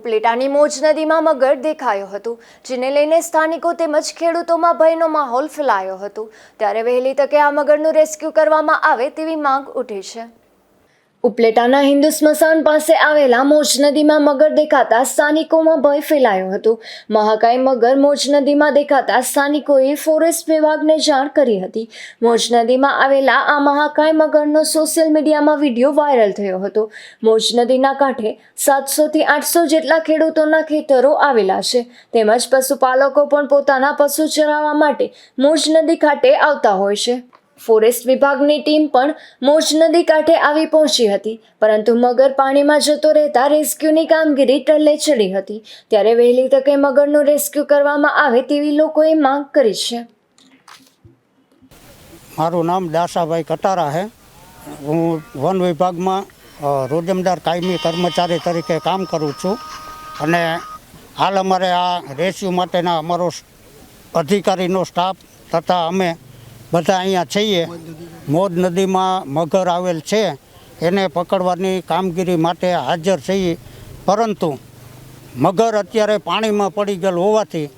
ઉપલેટાની મોજ નદીમાં મગર દેખાયો હતો, જેને લઈને સ્થાનિકો તેમજ ખેડૂતોમાં ભયનો માહોલ ફેલાયો હતો. ત્યારે વહેલી તકે આ મગરનું રેસ્ક્યુ કરવામાં આવે તેવી માંગ ઉઠી છે. ઉપલેટાના હિન્દુ સ્મશાન પાસે આવેલા મોજ નદીમાં મગર દેખાતા સ્થાનિકોમાં ભય ફેલાયો હતો. મહાકાય મગર મોજ નદીમાં દેખાતા સ્થાનિકોએ ફોરેસ્ટ વિભાગને જાણ કરી હતી. મોજ નદીમાં આવેલા આ મહાકાય મગરનો સોશિયલ મીડિયામાં વીડિયો વાયરલ થયો હતો. મોજ નદીના કાંઠે સાતસોથી આઠસો જેટલા ખેડૂતોના ખેતરો આવેલા છે. તેમજ પશુપાલકો પણ પોતાના પશુ ચરાવવા માટે મોજ નદી કાંઠે આવતા હોય છે. ફોરેસ્ટ વિભાગની ટીમ પણ મોજ નદી કાંઠે આવી પહોંચી હતી, પરંતુ મગર પાણીમાં જતો રહેતા રેસ્ક્યુની કામગીરી ટલ્લે ચડી હતી. ત્યારે વહેલી તકે મગરનું રેસ્ક્યુ કરવામાં આવે તેવી લોકોએ માંગ કરી છે. મારું નામ દાસાભાઈ કટારા છે. હું વન વિભાગમાં રોજમદાર કાયમી કર્મચારી તરીકે કામ કરું છું અને હાલ અમારે આ રેસ્ક્યુ માટેના અમારો અધિકારીનો સ્ટાફ તથા અમે બધા અહીંયા છીએ. મોજ નદીમાં મગર આવેલ છે. એને પકડવાની કામગીરી માટે હાજર છીએ. પરંતુ મગર અત્યારે પાણીમાં પડી ગયેલ હોવાથી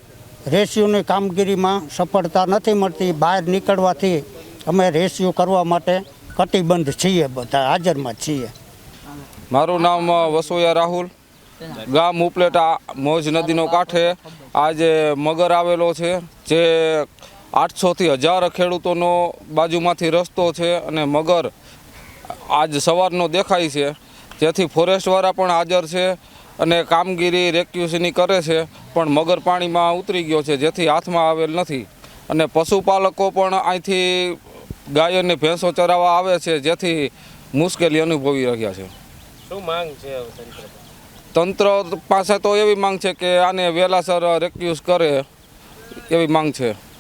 રેસ્યુની કામગીરીમાં સફળતા નથી મળતી. બહાર નીકળવાથી અમે રેસ્યુ કરવા માટે કટિબંધ છીએ બધા, હાજરમાં છીએ. મારું નામ વસોયા રાહુલ. ગામ ઉપલેટા, મોજ નદીનો કાંઠે આજે મગર આવેલો છે. જે આઠસોથી હજાર ખેડૂતોનો બાજુમાંથી રસ્તો છે અને મગર આજ સવારનો દેખાય છે. જેથી ફોરેસ્ટવાળા પણ હાજર છે અને કામગીરી રેક્યુસીની કરે છે પણ મગર પાણીમાં ઉતરી ગયો છે જેથી હાથમાં આવેલ નથી. અને પશુપાલકો પણ અહીંથી ગાય અને ભેંસો ચરાવવા આવે છે જેથી મુશ્કેલી અનુભવી રહ્યા છે. શું માંગ છે તંત્ર પાસે? તો એવી માંગ છે કે આને વહેલાસર રેક્યુઝ કરે એવી માંગ છે.